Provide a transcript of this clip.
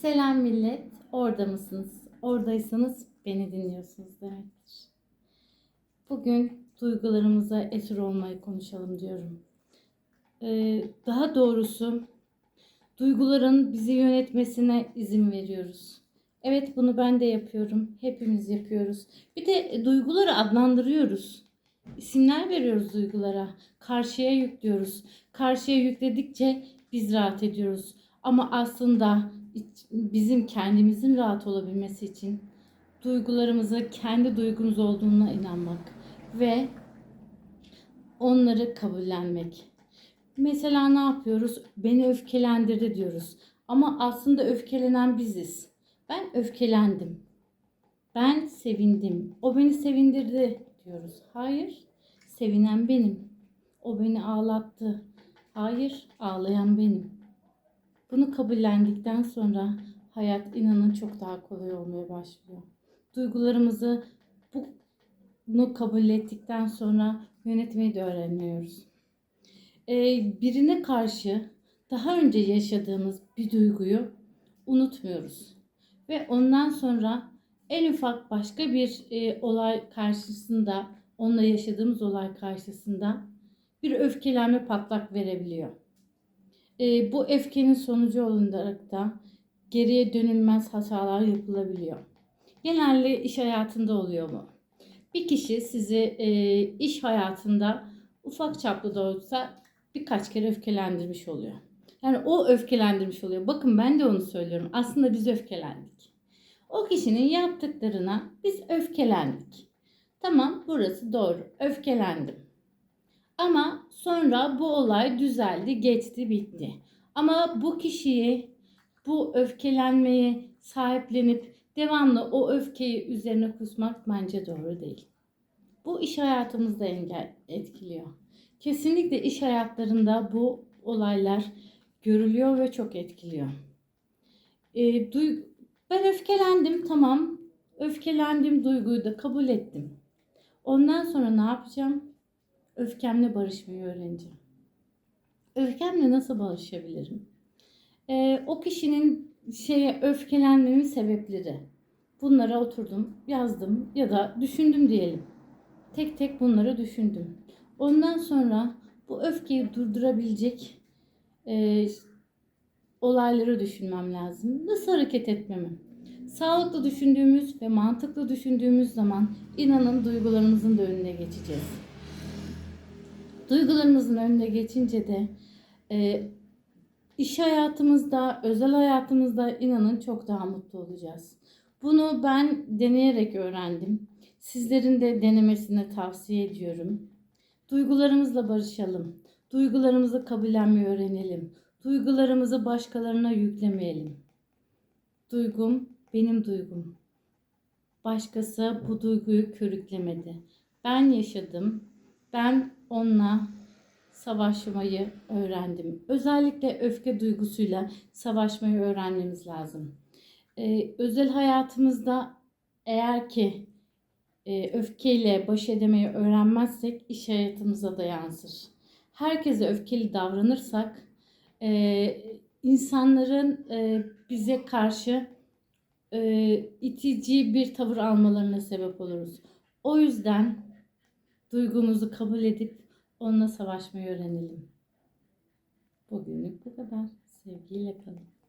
Selam millet. Orada mısınız? Oradaysanız beni dinliyorsunuz demektir. Bugün duygularımıza esir olmayı konuşalım diyorum. Ee, daha doğrusu duyguların bizi yönetmesine izin veriyoruz. Evet bunu ben de yapıyorum. Hepimiz yapıyoruz. Bir de duyguları adlandırıyoruz. İsimler veriyoruz duygulara. Karşıya yüklüyoruz. Karşıya yükledikçe biz rahat ediyoruz. Ama aslında bizim kendimizin rahat olabilmesi için duygularımızı kendi duygumuz olduğuna inanmak ve onları kabullenmek. Mesela ne yapıyoruz? Beni öfkelendirdi diyoruz. Ama aslında öfkelenen biziz. Ben öfkelendim. Ben sevindim. O beni sevindirdi diyoruz. Hayır, sevinen benim. O beni ağlattı. Hayır, ağlayan benim. Bunu kabullendikten sonra hayat inanın çok daha kolay olmaya başlıyor. Duygularımızı bunu kabul ettikten sonra yönetmeyi de öğreniyoruz. Ee, birine karşı daha önce yaşadığımız bir duyguyu unutmuyoruz. Ve ondan sonra en ufak başka bir e, olay karşısında, onunla yaşadığımız olay karşısında bir öfkelenme patlak verebiliyor. E, bu öfkenin sonucu olarak da geriye dönülmez hatalar yapılabiliyor. Genelde iş hayatında oluyor mu? Bir kişi sizi e, iş hayatında ufak çaplı da olsa birkaç kere öfkelendirmiş oluyor. Yani o öfkelendirmiş oluyor. Bakın ben de onu söylüyorum. Aslında biz öfkelendik. O kişinin yaptıklarına biz öfkelendik. Tamam burası doğru. Öfkelendim. Ama sonra bu olay düzeldi, geçti, bitti. Ama bu kişiyi bu öfkelenmeyi sahiplenip devamlı o öfkeyi üzerine kusmak bence doğru değil. Bu iş hayatımızda engel etkiliyor. Kesinlikle iş hayatlarında bu olaylar görülüyor ve çok etkiliyor. E, duy- ben öfkelendim tamam. Öfkelendim duyguyu da kabul ettim. Ondan sonra ne yapacağım? Öfkemle barışmayı öğreneceğim. Öfkemle nasıl barışabilirim? Ee, o kişinin şeye öfkelenmemin sebepleri. Bunlara oturdum, yazdım ya da düşündüm diyelim. Tek tek bunları düşündüm. Ondan sonra bu öfkeyi durdurabilecek e, olayları düşünmem lazım. Nasıl hareket etmemi? Sağlıklı düşündüğümüz ve mantıklı düşündüğümüz zaman inanın duygularımızın da önüne geçeceğiz. Duygularımızın önüne geçince de e, iş hayatımızda, özel hayatımızda inanın çok daha mutlu olacağız. Bunu ben deneyerek öğrendim. Sizlerin de denemesini tavsiye ediyorum. Duygularımızla barışalım. Duygularımızı kabullenmeyi öğrenelim. Duygularımızı başkalarına yüklemeyelim. Duygum benim duygum. Başkası bu duyguyu körüklemedi. Ben yaşadım. Ben onunla savaşmayı öğrendim. Özellikle öfke duygusuyla savaşmayı öğrenmemiz lazım. Ee, özel hayatımızda eğer ki e, öfkeyle baş edemeyi öğrenmezsek iş hayatımıza da yansır. Herkese öfkeli davranırsak e, insanların e, bize karşı e, itici bir tavır almalarına sebep oluruz. O yüzden duygumuzu kabul edip onunla savaşmayı öğrenelim. Bugünlük bu kadar. Sevgiyle kalın.